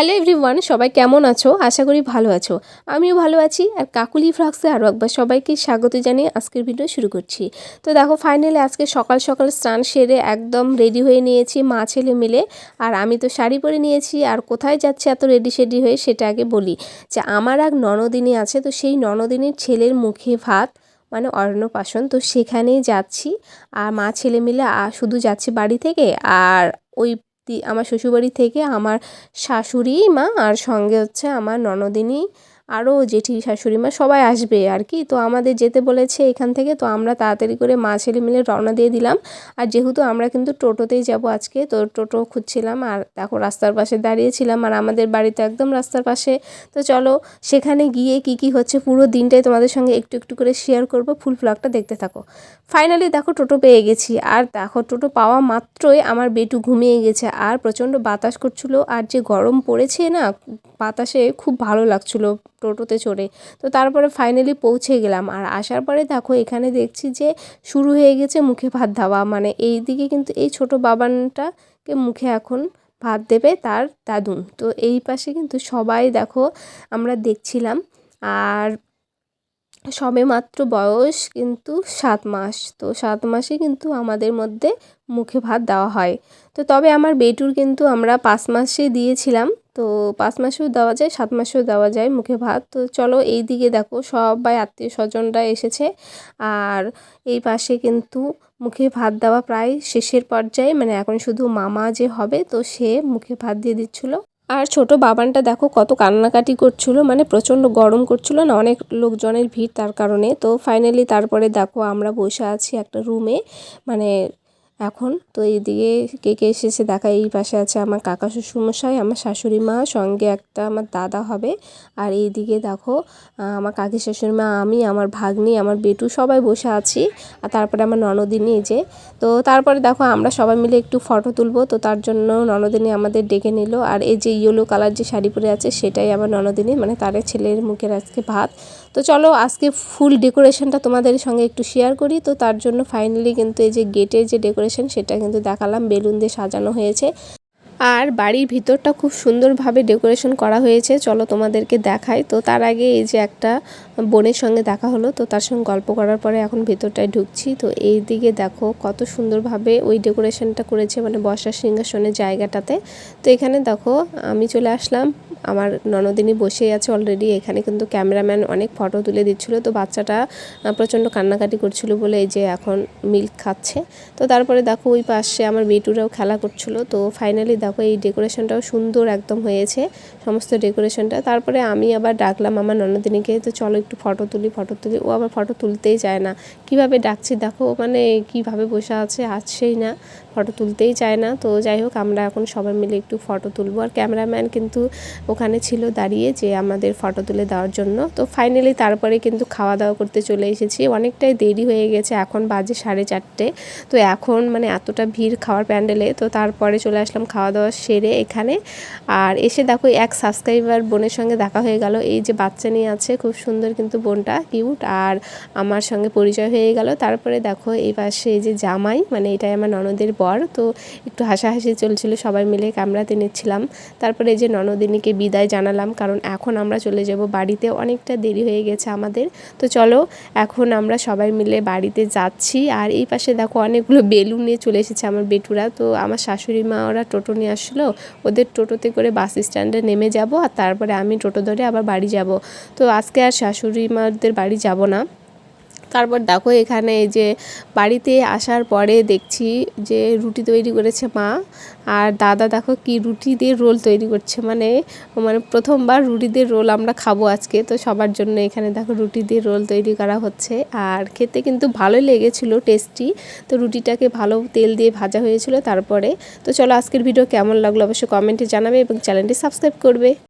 Hello everyone, সবাই কেমন আছো? আশা করি ভালো আছো। আমিও ভালো আছি। আর কাকুলি ফ্রাক্সে আরও একবার সবাইকে স্বাগত জানিয়ে আজকের ভিডিও শুরু করছি। তো দেখো ফাইনালি আজকে সকাল সকাল স্নান সেরে একদম রেডি হয়ে নিয়েছি মা ছেলে মিলে। আর আমি তো শাড়ি পরে নিয়েছি। আর কোথায় যাচ্ছে এত রেডি শেডি হয়ে সেটা আগে বলি। যে আমার এক ননদিনী আছে, তো সেই ননদিনীর ছেলের মুখে ভাত মানে অন্নপ্রাশন। তো সেখানেই যাচ্ছি। আর মা ছেলে মিলে শুধু যাচ্ছি বাড়ি থেকে। আর ওই আমার শ্বশুরবাড়ি থেকে আমার শাশুড়ি মা আর সঙ্গে হচ্ছে আমার ননদিনী আরও জেঠি শাশুড়ি মা সবাই আসবে আর কি। তো আমাদের যেতে বলেছে এখান থেকে, তো আমরা তাড়াতাড়ি করে মা ছেলে মিলে রওনা দিয়ে দিলাম। আর যেহেতু আমরা কিন্তু টোটোতেই যাব আজকে, তো টোটো খুঁজছিলাম আর দেখো রাস্তার পাশে দাঁড়িয়েছিলাম আর আমাদের বাড়িতে একদম রাস্তার পাশে। তো চলো সেখানে গিয়ে কি কি হচ্ছে পুরো দিনটাই তোমাদের সঙ্গে একটু একটু করে শেয়ার করব, ফুল ফ্লগটা দেখতে থাকো। ফাইনালি দেখো টোটো পেয়ে গেছি আর দেখো টোটো পাওয়া মাত্রই আমার বেটু ঘুমিয়ে গেছে আর প্রচণ্ড বাতাস করছিল আর যে গরম পড়েছে না, বাতাসে খুব ভালো লাগছিল। টোটোতে চড়ে। তো তারপরে ফাইনালি পৌঁছে গেলাম। আর আসার পরে দেখো এখানে দেখছি যে শুরু হয়ে গেছে মুখে ভাত দেওয়া। মানে এই দিকে কিন্তু এই ছোট বাবানটাকে মুখে এখন ভাত দেবে তার দাদুন। তো এই পাশে কিন্তু সবাই দেখো আমরা দেখছিলাম। আর সবে মাত্র বয়স কিন্তু সাত মাস। তো সাত মাসে কিন্তু আমাদের মধ্যে মুখে ভাত দেওয়া হয়। তো তবে আমার বেটুর কিন্তু আমরা পাঁচ মাসে দিয়েছিলাম। তো পাঁচ মাসেও দেওয়া যায়, সাত মাসেও দেওয়া যায় মুখে ভাত। তো চলো এই দিকে দেখো, সবাই আত্মীয় স্বজনরা এসেছে। আর এই পাশে কিন্তু মুখে ভাত দেওয়া প্রায় শেষের পর্যায়ে মানে এখন শুধু মামা যে হবে, তো সে মুখে ভাত দিয়ে দিচ্ছিল। আর ছোট বাবানটা দেখো কত কান্নাকাটি করছিল মানে প্রচণ্ড গরম করছিল না, অনেক লোকজনের ভিড় তার কারণে। তো ফাইনালি তারপরে দেখো আমরা বসে আছি একটা রুমে মানে এখন তো এইদিকে কে কে এসেছে দেখা, এই পাশে আছে আমার কাকা শ্বশুরমশাই, আমার শাশুড়ি মা, সঙ্গে একটা আমার দাদা হবে। আর এইদিকে দেখো আমার কাকি শাশুড়ি মা, আমি, আমার ভাগ্নি, আমার বেটু সবাই বসে আছি। আর তারপরে আমার ননদিনী এই যে, তো তারপরে দেখো আমরা সবাই মিলে একটু ফটো তুলবো। তো তার জন্য ননদিনী আমাদের ডেকে নিল। আর এই যে ইয়েলো কালার যে শাড়ি পরে আছে, সেটাই আমার ননদিনী মানে তার ছেলের মুখের আজকে ভাত। তো চলো আজকে ফুল ডেকোরেশনটা তোমাদের সঙ্গে একটু শেয়ার করি। তো তার জন্য ফাইনালি কিন্তু এই যে গেটের যে ডেকোরেশন সেটা কিন্তু দেখালাম, বেলুন দিয়ে সাজানো হয়েছে। আর বাড়ির ভিতরটা খুব সুন্দরভাবে ডেকোরেশন করা হয়েছে, চলো তোমাদেরকে দেখাই। তো তার আগে এই যে একটা বোনের সঙ্গে দেখা হলো, তো তার সঙ্গে গল্প করার পরে এখন ভেতরটায় ঢুকছি। তো এই দিকে দেখো কত সুন্দরভাবে ওই ডেকোরেশনটা করেছে মানে বসার সিংহাসনের জায়গাটাতে। তো এখানে দেখো আমি চলে আসলাম আমার ননদিনী বসেই আছে অলরেডি এখানে কিন্তু ক্যামেরাম্যান অনেক ফটো তুলে দিচ্ছিল। তো বাচ্চাটা প্রচণ্ড কান্নাকাটি করছিল বলে এই যে এখন মিল্ক খাচ্ছে। তো তারপরে দেখো ওই পাশে আমার বেটুরাও খেলা করছিল। তো ফাইনালি দেখো এই ডেকোরেশনটাও সুন্দর একদম হয়েছে, সমস্ত ডেকোরেশনটা তারপরে আমি আবার ডাকলাম আমার ননদিনীকে, তো চলো একটু ফটো তুলি ফটো তুলি। ও আবার ফটো তুলতেই চায় না। কীভাবে ডাকছি দেখো মানে কীভাবে বসে আছে আসছেই না ফটো তুলতেই চায় না। তো যাই হোক, আমরা এখন সবাই মিলে একটু ফটো তুলবো। আর ক্যামেরাম্যান কিন্তু ওখানে ছিল দাঁড়িয়ে যে আমাদের ফটো তুলে দেওয়ার জন্য। তো ফাইনালি তারপরে কিন্তু খাওয়া দাওয়া করতে চলে এসেছি। অনেকটাই দেরি হয়ে গেছে, এখন বাজে সাড়ে চারটে। তো এখন মানে এতটা ভিড় খাওয়ার প্যান্ডেলে তো তারপরে চলে আসলাম খাওয়া দাওয়া সেরে এখানে। আর এসে দেখো এক সাবস্ক্রাইবার বোনের সঙ্গে দেখা হয়ে গেল। এই যে বাচ্চা নিয়ে আছে, খুব সুন্দর কিন্তু বোনটা কিউট আর আমার সঙ্গে পরিচয় হয়ে গেল। তারপরে দেখো এই পাশে যে জামাই মানে এটাই আমার ননদের বর। তো একটু হাসাহাসি চলছিল, সবাই মিলে ক্যামেরাতে নিচ্ছিলাম। তারপরে এই যে ননদিনীকে বিদায় জানালাম, কারণ এখন আমরা চলে যাব বাড়িতে। অনেকটা দেরি হয়ে গেছে আমাদের। তো চলো, এখন আমরা সবাই মিলে বাড়িতে যাচ্ছি। আর এই পাশে দেখো অনেকগুলো বেলুন নিয়ে চলে এসেছে আমার বেটুরা। তো আমার শাশুড়ি মা, ওরা টোটো নিয়ে আসলো। ওদের টোটোতে করে বাস স্ট্যান্ডে নেমে যাব। আর তারপরে আমি টোটো ধরে আবার বাড়ি যাব। তো আজকে আর শাশুড়ি মাদের বাড়ি যাব না। তারপর দেখো এখানে এই যে বাড়িতে আসার পরে দেখছি যে রুটি তৈরি করেছে মা। আর দাদা দেখো কি রুটি দিয়ে রোল তৈরি করছে। মানে মানে প্রথমবার রুটি দিয়ে রোল আমরা খাব আজকে। তো সবার জন্য এখানে দেখো রুটি দিয়ে রোল তৈরি করা হচ্ছে। আর খেতে কিন্তু ভালোই লেগেছিলো, টেস্টি। তো রুটিটাকে ভালো তেল দিয়ে ভাজা হয়েছিল তারপরে। তো চলো আজকের ভিডিও কেমন লাগল অবশ্যই কমেন্টে জানাবে এবং চ্যানেলটি সাবস্ক্রাইব করবে।